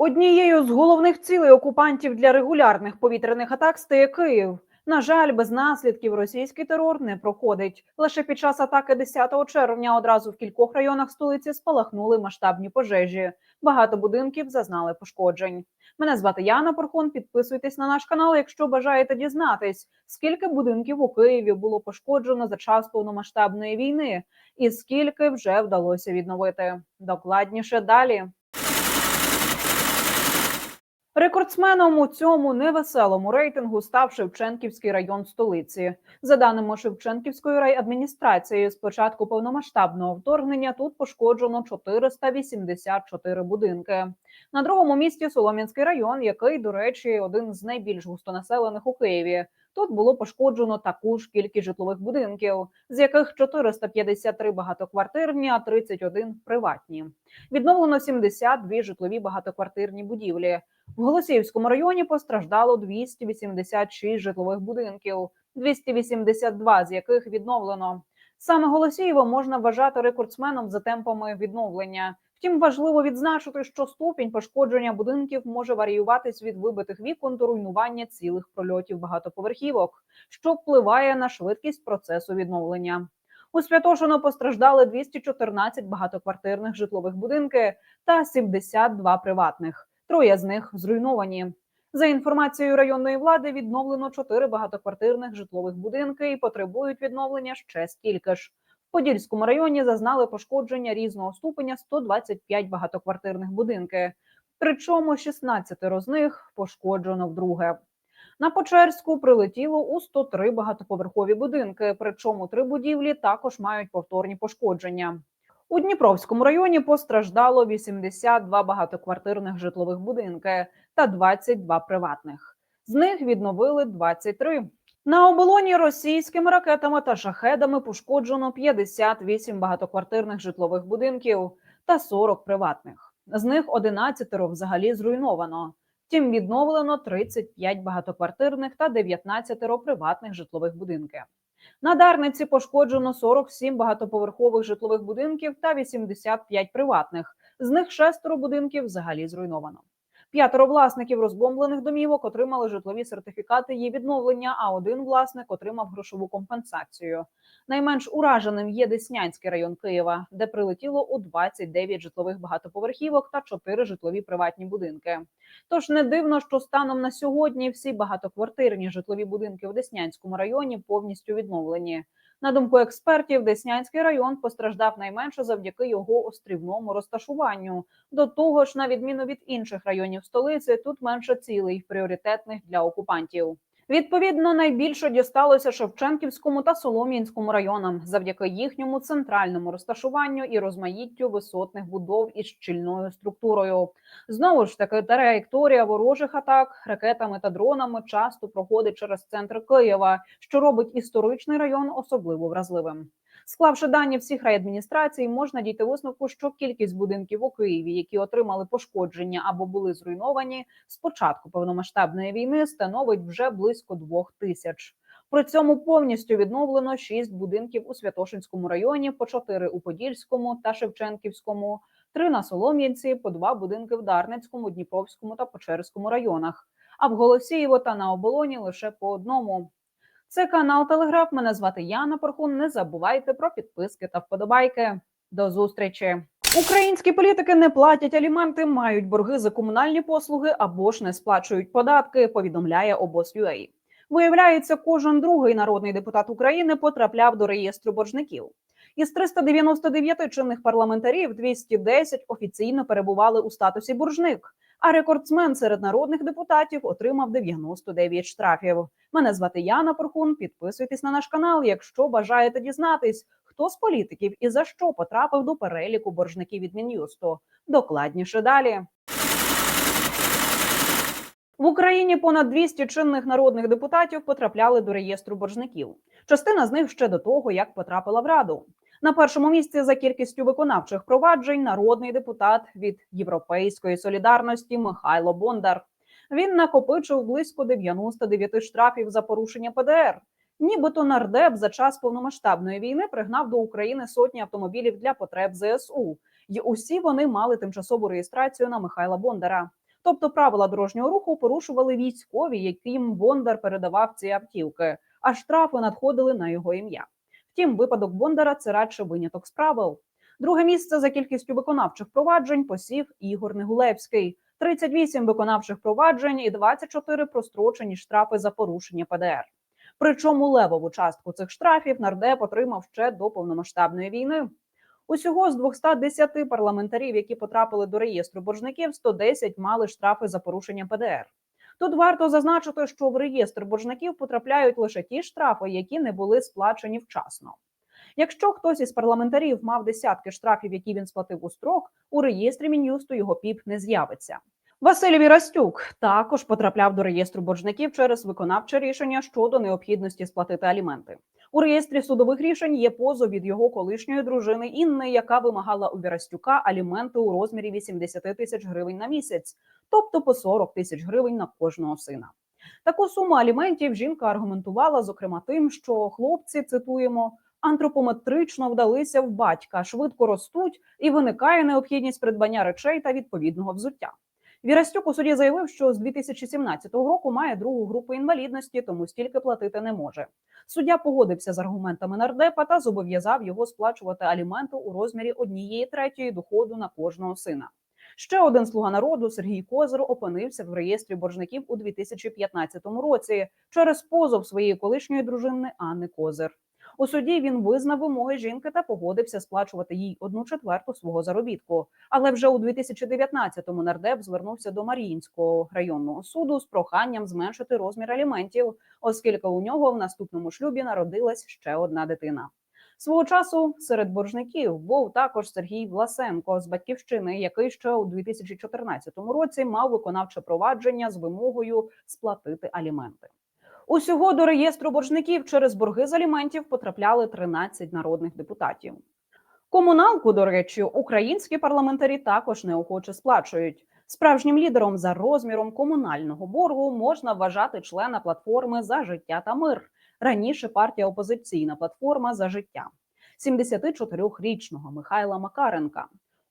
Однією з головних цілей окупантів для регулярних повітряних атак стає Київ. На жаль, без наслідків російський терор не проходить. Лише під час атаки 10 червня одразу в кількох районах столиці спалахнули масштабні пожежі. Багато будинків зазнали пошкоджень. Мене звати Яна Порхон. Підписуйтесь на наш канал, якщо бажаєте дізнатись, скільки будинків у Києві було пошкоджено за час повномасштабної війни, і скільки вже вдалося відновити. Докладніше далі. Рекордсменом у цьому невеселому рейтингу став Шевченківський район столиці. За даними Шевченківської райадміністрації, з початку повномасштабного вторгнення тут пошкоджено 484 будинки. На другому місці Солом'янський район, який, до речі, один з найбільш густонаселених у Києві. Тут було пошкоджено таку ж кількість житлових будинків, з яких 453 багатоквартирні, а 31 приватні. Відновлено 72 житлові багатоквартирні будівлі. В Голосіївському районі постраждало 286 житлових будинків, 282 з яких відновлено. Саме Голосіїво можна вважати рекордсменом за темпами відновлення. Втім, важливо відзначити, що ступінь пошкодження будинків може варіюватись від вибитих вікон до руйнування цілих прольотів багатоповерхівок, що впливає на швидкість процесу відновлення. У Святошино постраждали 214 багатоквартирних житлових будинки та 72 приватних. Троє з них зруйновані. За інформацією районної влади, відновлено чотири багатоквартирних житлових будинки і потребують відновлення ще стільки ж. В Подільському районі зазнали пошкодження різного ступеня 125 багатоквартирних будинки. Причому 16 з них пошкоджено вдруге. На Почерську прилетіло у 103 багатоповерхові будинки. Причому три будівлі також мають повторні пошкодження. У Дніпровському районі постраждало 82 багатоквартирних житлових будинки та 22 приватних. З них відновили 23. На оболоні російськими ракетами та шахедами пошкоджено 58 багатоквартирних житлових будинків та 40 приватних. З них 11 взагалі зруйновано. Втім, відновлено 35 багатоквартирних та 19 приватних житлових будинків. На Дарниці пошкоджено 47 багатоповерхових житлових будинків та 85 приватних. З них шестеро будинків взагалі зруйновано. П'ятеро власників розбомблених домівок отримали житлові сертифікати її відновлення. А один власник отримав грошову компенсацію. Найменш ураженим є Деснянський район Києва, де прилетіло у 29 житлових багатоповерхівок та 4 житлові приватні будинки. Тож не дивно, що станом на сьогодні всі багатоквартирні житлові будинки в Деснянському районі повністю відновлені. На думку експертів, Деснянський район постраждав найменше завдяки його острівному розташуванню. До того ж, на відміну від інших районів столиці, тут менше цілей пріоритетних для окупантів. Відповідно, найбільше дісталося Шевченківському та Солом'янському районам завдяки їхньому центральному розташуванню і розмаїттю висотних будов із щільною структурою. Знову ж таки, траєкторія ворожих атак ракетами та дронами часто проходить через центр Києва, що робить історичний район особливо вразливим. Склавши дані всіх райадміністрацій, можна дійти висновку, що кількість будинків у Києві, які отримали пошкодження або були зруйновані з початку повномасштабної війни, становить вже близько двох тисяч. При цьому повністю відновлено шість будинків у Святошинському районі, по чотири у Подільському та Шевченківському, три на Солом'янці, по два будинки в Дарницькому, Дніпровському та Печерському районах. А в Голосіїво та на оболоні лише по одному. Це канал Телеграф. Мене звати Яна Порхун. Не забувайте про підписки та вподобайки. До зустрічі. Українські політики не платять аліменти, мають борги за комунальні послуги або ж не сплачують податки. Повідомляє обоз.ua. Виявляється, кожен другий народний депутат України потрапляв до реєстру боржників. Із 399 чинних парламентарів 210 офіційно перебували у статусі боржник. А рекордсмен серед народних депутатів отримав 99 штрафів. Мене звати Яна Порхун. Підписуйтесь на наш канал, якщо бажаєте дізнатись, хто з політиків і за що потрапив до переліку боржників від Мін'юсту. Докладніше далі. В Україні понад 200 чинних народних депутатів потрапляли до реєстру боржників. Частина з них ще до того, як потрапила в раду. На першому місці за кількістю виконавчих проваджень народний депутат від Європейської солідарності Михайло Бондар. Він накопичив близько 99 штрафів за порушення ПДР. Нібито нардеп за час повномасштабної війни пригнав до України сотні автомобілів для потреб ЗСУ, і усі вони мали тимчасову реєстрацію на Михайла Бондара. Тобто правила дорожнього руху порушували військові, яким Бондар передавав ці автівки, а штрафи надходили на його ім'я. Втім, випадок Бондара це радше виняток з правил. Друге місце за кількістю виконавчих проваджень посів Ігор Негулевський. 38 виконавчих проваджень і 24 прострочені штрафи за порушення ПДР. Причому левову частку цих штрафів нардеп отримав ще до повномасштабної війни. Усього з 210 парламентарів, які потрапили до реєстру боржників, 110 мали штрафи за порушення ПДР. Тут варто зазначити, що в реєстр боржників потрапляють лише ті штрафи, які не були сплачені вчасно. Якщо хтось із парламентарів мав десятки штрафів, які він сплатив у строк, у реєстрі мін'юсту його піп не з'явиться. Василь Вірастюк також потрапляв до реєстру боржників через виконавче рішення щодо необхідності сплатити аліменти. У реєстрі судових рішень є позов від його колишньої дружини Інни, яка вимагала у Вірастюка аліменти у розмірі 80 тисяч гривень на місяць, тобто по 40 тисяч гривень на кожного сина. Таку суму аліментів жінка аргументувала, зокрема, тим, що хлопці цитуємо антропометрично вдалися в батька, швидко ростуть, і виникає необхідність придбання речей та відповідного взуття. Вірастюк у суді заявив, що з 2017 року має другу групу інвалідності, тому стільки платити не може. Суддя погодився з аргументами нардепа та зобов'язав його сплачувати аліменти у розмірі однієї третьої доходу на кожного сина. Ще один слуга народу Сергій Козир опинився в реєстрі боржників у 2015 році через позов своєї колишньої дружини Анни Козир. У суді він визнав вимоги жінки та погодився сплачувати їй одну четверту свого заробітку. Але вже у 2019-му нардеп звернувся до Маріїнського районного суду з проханням зменшити розмір аліментів, оскільки у нього в наступному шлюбі народилась ще одна дитина. Свого часу серед боржників був також Сергій Власенко з батьківщини, який ще у 2014 році мав виконавче провадження з вимогою сплатити аліменти. Усього до реєстру боржників через борги з аліментів потрапляли 13 народних депутатів. Комуналку, до речі, українські парламентарі також неохоче сплачують. Справжнім лідером за розміром комунального боргу можна вважати члена платформи за життя та мир. Раніше партія опозиційна платформа за життя 74-річного Михайла Макаренка.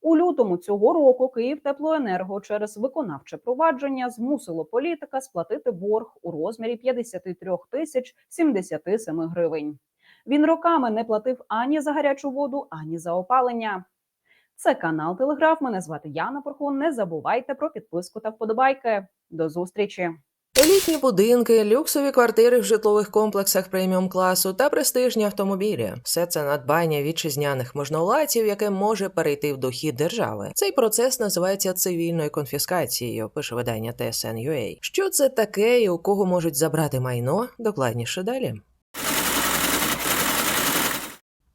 У лютому цього року Київтеплоенерго через виконавче провадження змусило політика сплатити борг у розмірі 53 тисяч 77 гривень. Він роками не платив ані за гарячу воду, ані за опалення. Це канал Телеграф. Мене звати Яна Порхун. Не забувайте про підписку та вподобайки. До зустрічі. Елітні будинки, люксові квартири в житлових комплексах преміум класу та престижні автомобілі все це надбання вітчизняних можновладців, яке може перейти в дохід держави. Цей процес називається цивільною конфіскацією. Пише видання TSN.ua. Що це таке і у кого можуть забрати майно? Докладніше далі.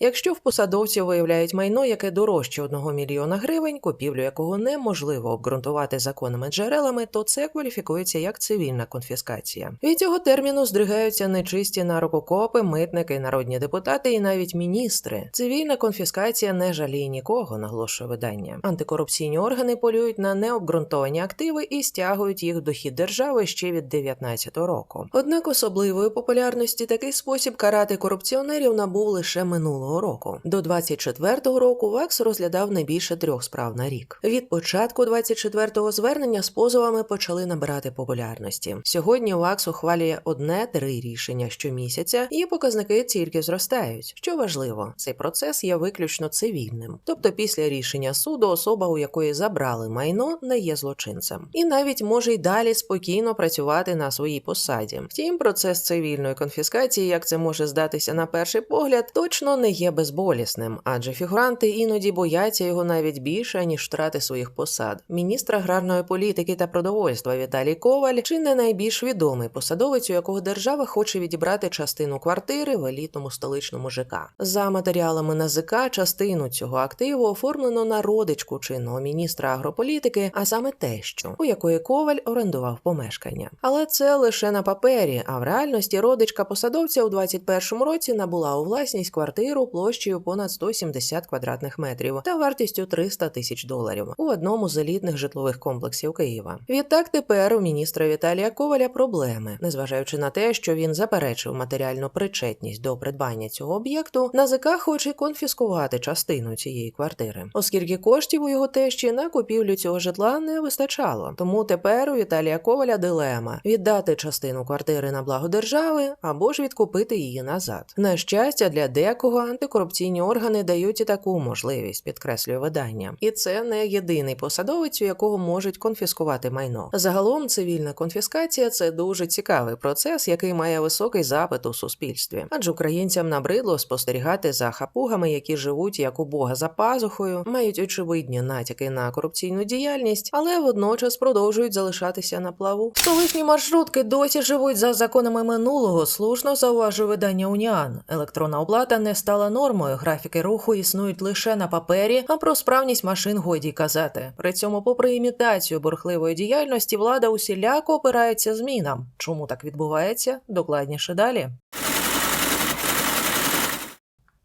Якщо в посадовців виявляють майно, яке дорожче 1 мільйона гривень, купівлю якого неможливо обґрунтувати законними джерелами, то це кваліфікується як цивільна конфіскація. Від цього терміну здригаються нечисті нарококопи, митники, народні депутати і навіть міністри. Цивільна конфіскація не жаліє нікого, наголошує видання. Антикорупційні органи полюють на необґрунтовані активи і стягують їх в дохід держави ще від 19 року. Однак особливої популярності такий спосіб карати корупціонерів набув лише минулого року. До 24-го року ВАКС розглядав не більше трьох справ на рік. Від початку 24-го звернення з позовами почали набирати популярності. Сьогодні ВАКС ухвалює одне-три рішення щомісяця, і показники тільки зростають. Що важливо, цей процес є виключно цивільним. Тобто, після рішення суду особа, у якої забрали майно, не є злочинцем, і навіть може й далі спокійно працювати на своїй посаді. Втім, процес цивільної конфіскації, як це може здатися на перший погляд, точно не є безболісним, адже фігуранти іноді бояться його навіть більше ніж втрати своїх посад. Міністр аграрної політики та продовольства Віталій Коваль чи не найбільш відомий посадовець, у якого держава хоче відібрати частину квартири в елітному столичному ЖК. За матеріалами НАЗК частину цього активу оформлено на родичку чинного міністра агрополітики, а саме тещу, у якої Коваль орендував помешкання. Але це лише на папері. А в реальності родичка посадовця у 21-му році набула у власність квартиру квартиру площею понад 170 квадратних метрів та вартістю 300 тисяч доларів у одному з елітних житлових комплексів Києва. Відтак тепер у міністра Віталія Коваля проблеми, незважаючи на те, що він заперечив матеріальну причетність до придбання цього об'єкту, НАЗК хоче конфіскувати частину цієї квартири, оскільки коштів у його тещі на купівлю цього житла не вистачало. Тому тепер у Віталія Коваля дилема віддати частину квартири на благо держави або ж відкупити її назад. На щастя, для декого антикорупційні органи дають і таку можливість, підкреслює видання, і це не єдиний посадовець, у якого можуть конфіскувати майно. Загалом цивільна конфіскація це дуже цікавий процес, який має високий запит у суспільстві, адже українцям набридло спостерігати за хапугами, які живуть як у Бога за пазухою, мають очевидні натяки на корупційну діяльність, але водночас продовжують залишатися на плаву. Столичні маршрутки досі живуть за законами минулого. Слушно зауважує видання Уніан. Електронна оплата не стала нормою. Графіки руху існують лише на папері, а про справність машин годі казати. При цьому, попри імітацію бурхливої діяльності, влада усіляко опирається змінам. Чому так відбувається? Докладніше далі.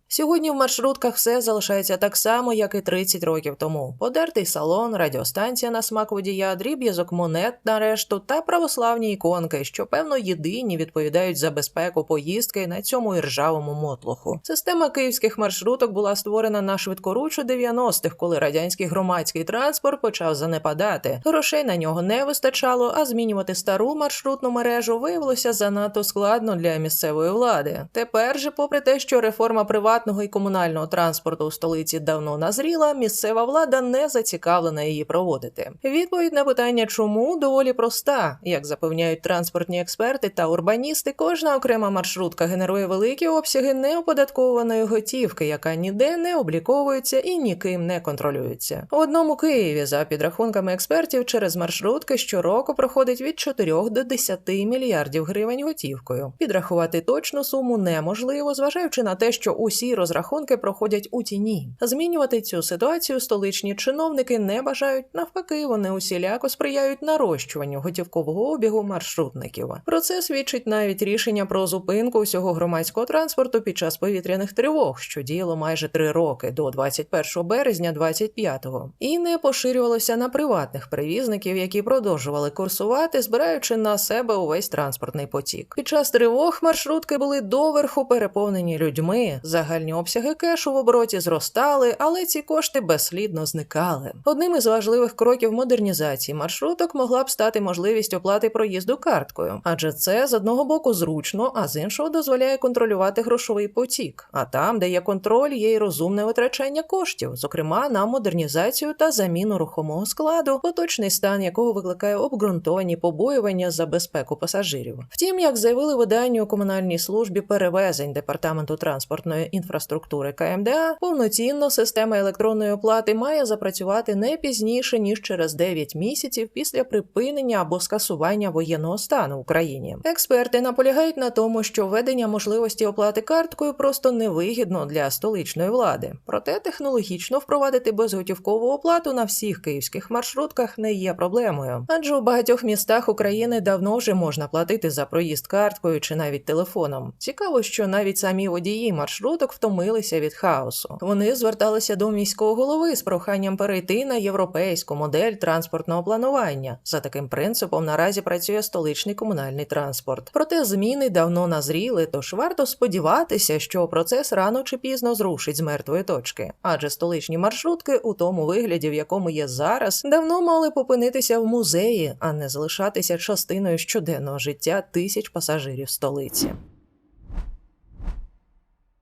Сьогодні в маршрутках все залишається так само, як і 30 років тому. Подертий салон, радіостанція на смак водія, дріб'язок монет на решту та православні іконки, що певно єдині відповідають за безпеку поїздки на цьому іржавому мотлоху. Система київських маршруток була створена на швидкоруч у 90-х, коли радянський громадський транспорт почав занепадати. Грошей на нього не вистачало, а змінювати стару маршрутну мережу виявилося занадто складно для місцевої влади. Тепер же, попри те, що реформа приватного і комунального транспорту у столиці давно назріла, місцева влада не зацікавлена її проводити. Відповідь на питання, чому доволі проста. Як запевняють транспортні експерти та урбаністи, кожна окрема маршрутка генерує великі обсяги неоподатковуваної готівки, яка ніде не обліковується і ніким не контролюється. У одному Києві, за підрахунками експертів, через маршрутки щороку проходить від 4 до 10 мільярдів гривень готівкою. Підрахувати точну суму неможливо, зважаючи на те, що усі розрахунки проходять у тіні. Змінювати цю ситуацію столичні чиновники не бажають. Навпаки, вони усіляко сприяють нарощуванню готівкового обігу маршрутників. Про це свідчить навіть рішення про зупинку усього громадського транспорту під час повітряних тривог, що діяло майже три роки до 21 березня 25-го. і не поширювалося на приватних перевізників, які продовжували курсувати, збираючи на себе увесь транспортний потік. Під час тривог маршрутки були доверху переповнені людьми. Загальні обсяги кешу в обороті зростали, але ці кошти безслідно зникали. Одним із важливих кроків модернізації маршруток могла б стати можливість оплати проїзду карткою, адже це з одного боку зручно, а з іншого дозволяє контролювати грошовий потік. А там, де є контроль, є й розумне витрачання коштів, зокрема на модернізацію та заміну рухомого складу, поточний стан якого викликає обґрунтовані побоювання за безпеку пасажирів. Втім, як заявили виданню у комунальній службі перевезень департаменту транспортної інфраструктури КМДА, повноцінно система електронної оплати має запрацювати не пізніше ніж через 9 місяців після припинення або скасування воєнного стану в Україні. Експерти наполягають на тому, що введення можливості оплати карткою просто невигідно для столичної влади. Проте технологічно впровадити безготівкову оплату на всіх київських маршрутках не є проблемою, адже у багатьох містах України давно вже можна платити за проїзд карткою чи навіть телефоном. Цікаво, що навіть самі водії маршруток втомилися від хаосу. Вони зверталися до міського голови з проханням перейти на європейську модель транспортного планування. За таким принципом наразі працює столичний комунальний транспорт. Проте зміни давно назріли, тож варто сподіватися, що процес рано чи пізно зрушить з мертвої точки. Адже столичні маршрутки у тому вигляді, в якому є зараз, давно мали попинитися в музеї, а не залишатися частиною щоденного життя тисяч пасажирів столиці.